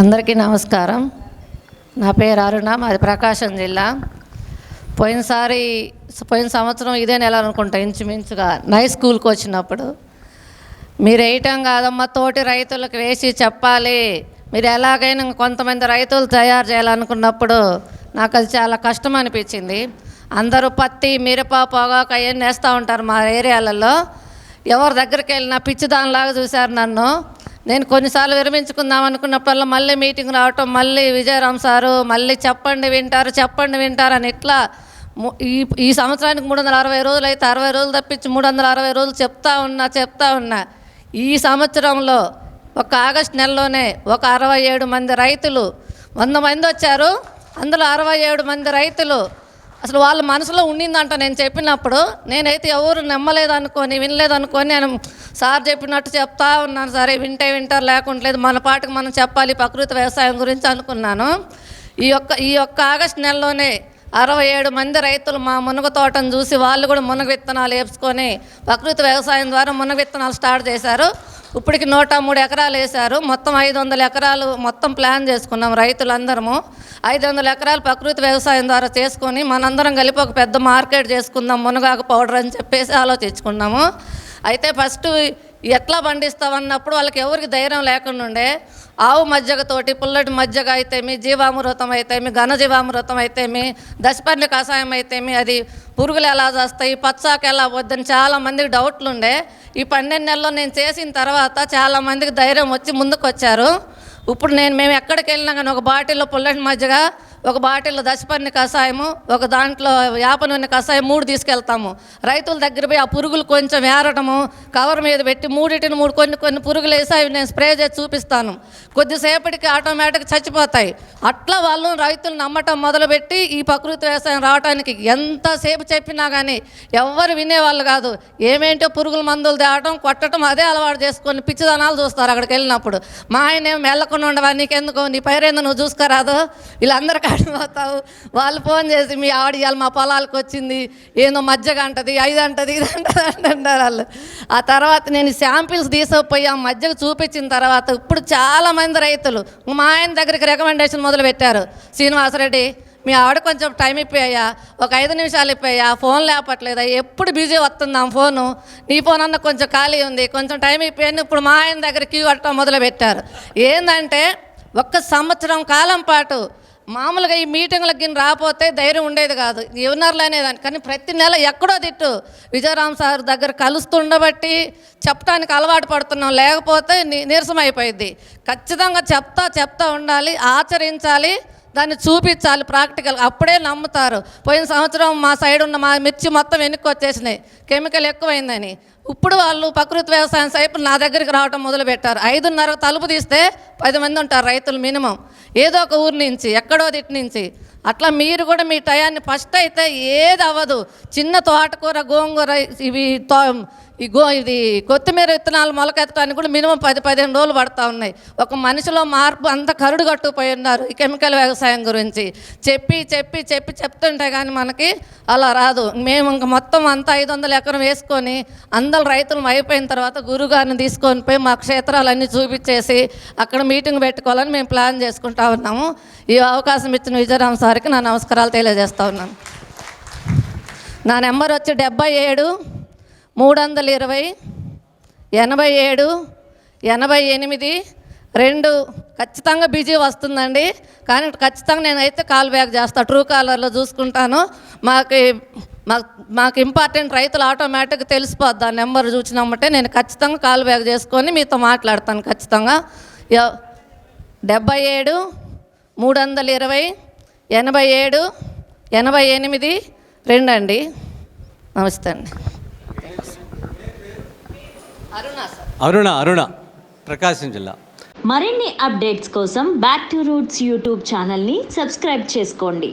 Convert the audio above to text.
అందరికీ నమస్కారం. నా పేరు అరుణ మాది ప్రకాశం జిల్లా. పోయినసారి పోయిన సంవత్సరం ఇదే నెల అనుకుంటా ఇంచుమించుగా నై స్కూల్కి వచ్చినప్పుడు. మీరు వేయటం కాదమ్మా తోటి రైతులకు వేసి చెప్పాలి. మీరు ఎలాగైనా కొంతమంది రైతులు తయారు చేయాలనుకున్నప్పుడు నాకు అది చాలా కష్టం అనిపించింది. అందరూ పత్తి మిరప పొగాకు అవన్నీ వేస్తూ ఉంటారు మా ఏరియాలలో. ఎవరి దగ్గరికి వెళ్ళినా పిచ్చిదానిలాగా చూశారు నన్ను. నేను కొన్నిసార్లు విరమించుకుందాం అనుకున్నప్పుడల్లా మళ్ళీ మీటింగ్ రావటం మళ్ళీ విజయరామ్ సారు మళ్ళీ చెప్పండి వింటారు చెప్పండి వింటారు అని ఇట్లా ఈ ఈ సంవత్సరానికి మూడు వందల అరవై రోజులు అయితే అరవై రోజులు తప్పించి మూడు వందల అరవై రోజులు చెప్తా ఉన్నా చెప్తా ఉన్నా ఈ సంవత్సరంలో ఒక ఆగస్ట్ నెలలోనే ఒక అరవై ఏడు మంది రైతులు వంద మంది వచ్చారు. అందులో అరవై ఏడు మంది రైతులు అసలు వాళ్ళ మనసులో ఉండిందంట నేను చెప్పినప్పుడు. నేనైతే ఎవరు నమ్మలేదనుకొని వినలేదనుకొని నేను సార్ చెప్పినట్టు చెప్తా ఉన్నాను సరే వింటే వింటారు లేకుండా లేదు. మన పాటికి మనం చెప్పాలి ప్రకృతి వ్యవసాయం గురించి అనుకున్నాను. ఈ యొక్క ఈ యొక్క ఆగస్ట్ నెలలోనే అరవై ఏడు మంది రైతులు మా మునగ తోటను చూసి వాళ్ళు కూడా మునగ విత్తనాలు వేసుకొని ప్రకృతి వ్యవసాయం ద్వారా మునగ విత్తనాలు స్టార్ట్ చేశారు. ఇప్పటికి నూట మూడు ఎకరాలు వేశారు. మొత్తం ఐదు వందల ఎకరాలు మొత్తం ప్లాన్ చేసుకున్నాం రైతులందరము. ఐదు వందల ఎకరాలు ప్రకృతి వ్యవసాయం ద్వారా చేసుకొని మనందరం కలిపి ఒక పెద్ద మార్కెట్ చేసుకుందాం మునగాకు పౌడర్ అని చెప్పేసి ఆలోచించుకున్నాము. అయితే ఫస్ట్ ఎట్లా పండిస్తామన్నప్పుడు వాళ్ళకి ఎవరికి ధైర్యం లేకుండా ఉండే ఆవు మజ్జగతోటి పుల్లటి మజ్జగ అయితేమి జీవామృతం అయితేమి ఘన జీవామృతం అయితేమి దశపర్ణి కషాయం అయితేమి అది పురుగులు ఎలా చేస్తాయి పచ్చాకు ఎలా వద్దని చాలా మందికి డౌట్లు ఉండే ఈ పన్నెండు నెలల్లో నేను చేసిన తర్వాత చాలా మందికి ధైర్యం వచ్చి ముందుకు వచ్చారు ఇప్పుడు నేను మేము ఎక్కడికి వెళ్ళినా కానీ ఒక బాటిల్లో పుల్లటి మజ్జిగ ఒక బాటిల్లో దశపర్ణి కషాయము ఒక దాంట్లో వేప నూనె కషాయం మూడు తీసుకెళ్తాము. రైతుల దగ్గర పోయి ఆ పురుగులు కొంచెం ఏరటము కవర్ మీద పెట్టి మూడింటిని మూడు కొన్ని కొన్ని పురుగులు వేసి అవి నేను స్ప్రే చేసి చూపిస్తాను. కొద్దిసేపటికి ఆటోమేటిక్ చచ్చిపోతాయి. అట్లా వాళ్ళు రైతులు నమ్మటం మొదలుపెట్టి ఈ ప్రకృతి వ్యవసాయం రావడానికి ఎంతసేపు చెప్పినా కానీ ఎవ్వరు వినేవాళ్ళు కాదు. ఏమేంటో పురుగుల మందులు తేవటం కొట్టడం అదే అలవాటు చేసుకొని పిచ్చిదనాలు చూస్తారు అక్కడికి వెళ్ళినప్పుడు. మా ఆయన ఏం మెల్లకుండా ఉండవా నీకెందుకు నీ పైరేందు నువ్వు చూసుకోరాదు. వీళ్ళందరికీ కాడిపోతావు వాళ్ళు ఫోన్ చేసి మీ ఆవిడ ఇవాళ మా పొలాలకు వచ్చింది. ఏందో మజ్జగ అంటది ఐదు అంటది ఇది అంటది అంటారు వాళ్ళు. ఆ తర్వాత నేను శాంపిల్స్ తీసుకుపోయి ఆ మజ్జగ చూపించిన తర్వాత ఇప్పుడు చాలామంది రైతులు మా ఆయన దగ్గరికి రికమెండేషన్ మొదలు పెట్టారు శ్రీనివాసరెడ్డి మీ ఆవిడ కొంచెం టైం ఇప్పాయా ఒక ఐదు నిమిషాలు ఇప్పాయా ఫోన్ లేపట్లేదా ఎప్పుడు బిజీ వస్తుందాం ఫోను? నీ ఫోన్ అన్న కొంచెం ఖాళీ ఉంది కొంచెం టైం ఇప్పాయని ఇప్పుడు మా ఆయన దగ్గర క్యూ కట్టడం మొదలు పెట్టారు ఏంటంటే ఒక్క సంవత్సరం కాలం పాటు మామూలుగా ఈ మీటింగ్లకి గిన్నె రాకపోతే ధైర్యం ఉండేది కాదు. ఎవరినర్లు అనేదాన్ని. కానీ ప్రతి నెల ఎక్కడో తిట్టు విజయరామ్ సార్ దగ్గర కలుస్తుండబట్టి చెప్పడానికి అలవాటు పడుతున్నాం. లేకపోతే నీరసం అయిపోయింది ఖచ్చితంగా చెప్తా చెప్తా ఉండాలి ఆచరించాలి దాన్ని చూపించాలి ప్రాక్టికల్. అప్పుడే నమ్ముతారు. పోయిన సంవత్సరం మా సైడ్ ఉన్న మా మిర్చి మొత్తం వెనక్కి వచ్చేసినాయి కెమికల్ ఎక్కువైందని. ఇప్పుడు వాళ్ళు ప్రకృతి వ్యవసాయం సైపు నా దగ్గరికి రావటం మొదలుపెట్టారు. ఐదున్నర తలుపు తీస్తే పది మంది ఉంటారు రైతులు మినిమం. ఏదో ఒక ఊరి నుంచి ఎక్కడో దిట్టు నుంచి. అట్లా మీరు కూడా మీ టయాన్ని ఫస్ట్ అయితే ఏది అవ్వదు. చిన్న తోటకూర గోంగూర ఇవి తో ఈ గో ఇది కొత్తిమీర విత్తనాలు మొలకెత్తడానికి కూడా మినిమం పది పదిహేను రోజులు పడతా ఉన్నాయి. ఒక మనిషిలో మార్పు అంత కరుడు కట్టుకుపోయి ఉన్నారు ఈ కెమికల్ వ్యవసాయం గురించి. చెప్పి చెప్పి చెప్పి చెప్తుంటే కానీ మనకి అలా రాదు. మేము ఇంక మొత్తం అంతా ఐదు వందల ఎకరం వేసుకొని అంత వందల రైతులు అయిపోయిన తర్వాత గురుగారిని తీసుకొని పోయి మా క్షేత్రాలన్నీ చూపించేసి అక్కడ మీటింగ్ పెట్టుకోవాలని మేము ప్లాన్ చేసుకుంటా ఉన్నాము. ఈ అవకాశం ఇచ్చిన విజయరామ్ సార్కి నా నమస్కారాలు తెలియజేస్తా ఉన్నాను. నా నెంబర్ వచ్చి డెబ్బై ఏడు మూడు వందల ఇరవై ఎనభై ఏడు ఎనభై ఎనిమిది రెండు. ఖచ్చితంగా బిజీ వస్తుందండి. కానీ ఖచ్చితంగా నేనైతే కాల్ బ్యాక్ చేస్తాను ట్రూ కాలర్లో చూసుకుంటాను. మాకు మాకు మాకు ఇంపార్టెంట్ రైతులు ఆటోమేటిక్గా తెలిసిపోద్ది. ఆ నెంబర్ చూసినామంటే నేను ఖచ్చితంగా కాల్ బ్యాక్ చేసుకొని మీతో మాట్లాడతాను ఖచ్చితంగా. డెబ్బై ఏడు మూడు వందల ఇరవై ఎనభై ఏడు ఎనభై ఎనిమిది రెండు అండి నమస్తే అండి. అరుణా సార్. అరుణ అరుణ ప్రకాశం జిల్లా. మరిన్ని అప్డేట్స్ కోసం బ్యాక్ టు రూట్స్ యూట్యూబ్ ఛానల్ని సబ్స్క్రైబ్ చేసుకోండి.